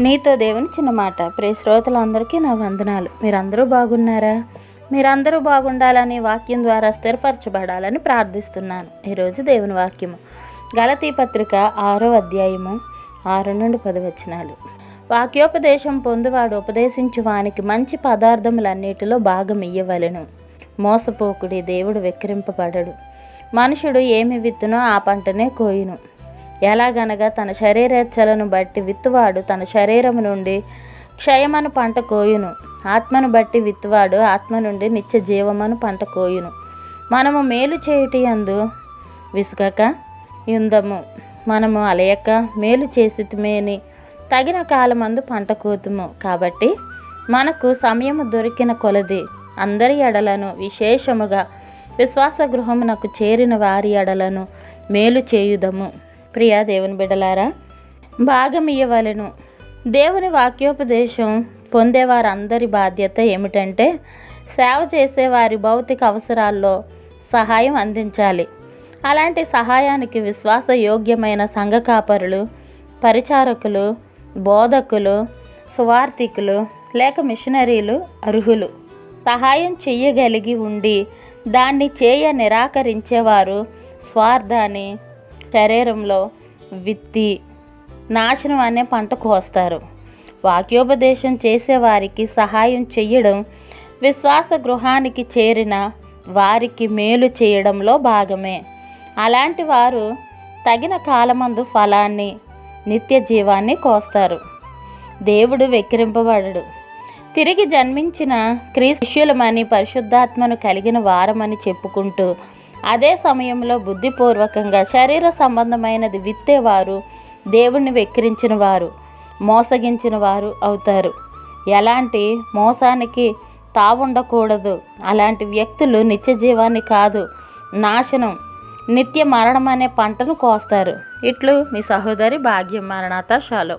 నీతో దేవుని చిన్న మాట. ప్రే శ్రోతలందరికీ నా వందనాలు. మీరందరూ బాగున్నారా? మీరందరూ బాగుండాలని వాక్యం ద్వారా స్థిరపరచబడాలని ప్రార్థిస్తున్నాను. ఈరోజు దేవుని వాక్యము. గలతీ పత్రిక ఆరో అధ్యాయము ఆరు నుండి పది వచనాలు. వాక్యోపదేశం పొందువాడు ఉపదేశించు వానికి మంచి పదార్థములన్నిటిలో భాగం ఇయ్యవలను. మోసపోకుడి దేవుడు వెక్కిరింపబడడు. మనుషుడు ఏమి విత్తునో ఆ పంటనే కోయును. ఎలాగనగా తన శరీరేచ్ఛలను బట్టి విత్తువాడు తన శరీరము నుండి క్షయమను పంట కోయును. ఆత్మను బట్టి విత్తువాడు ఆత్మ నుండి నిత్య జీవమను పంట కోయును. మనము మేలు చేయుటి అందు విసుగక యుందము. మనము అలయక మేలు చేసితిమేని తగిన కాలమందు పంట కోతుము. కాబట్టి మనకు సమయము దొరికిన కొలది అందరి ఎడలను విశేషముగా విశ్వాస గృహమునకు చేరిన వారి ఎడలను మేలు చేయుదము. ప్రియ దేవుని బిడ్డలారా భాగం ఇయ్యవలెను దేవుని వాక్యోపదేశం పొందేవారందరి బాధ్యత ఏమిటంటే సేవ చేసే వారి భౌతిక అవసరాల్లో సహాయం అందించాలి. అలాంటి సహాయానికి విశ్వాస యోగ్యమైన సంఘ కాపరులు పరిచారకులు బోధకులు సువార్థికులు లేక మిషనరీలు అర్హులు. సహాయం చెయ్యగలిగి ఉండి దాన్ని చేయ నిరాకరించేవారు స్వార్థాన్ని శరీరంలో విత్తి నాశనం అనే పంట కోస్తారు వాక్యోపదేశం చేసేవారికి సహాయం చేయడం విశ్వాస గృహానికి చేరిన వారికి మేలు చేయడంలో భాగమే. అలాంటి వారు తగిన కాలమందు ఫలాన్ని నిత్య జీవాన్ని కోస్తారు. దేవుడు వెక్కిరింపబడడు. తిరిగి జన్మించిన క్రీస్తులమని పరిశుద్ధాత్మను కలిగిన వారమని చెప్పుకుంటూ అదే సమయంలో బుద్ధిపూర్వకంగా శరీర సంబంధమైనది విత్తేవారు దేవుణ్ణి వెక్కిరించిన వారు మోసగించిన వారు అవుతారు. ఎలాంటి మోసానికి తావుండకూడదు. అలాంటి వ్యక్తులు నిత్య జీవాన్ని కాదు నాశనం నిత్య మరణం అనే పంటను కోస్తారు. ఇట్లు మీ సహోదరి భాగ్యం మరణాత షాలో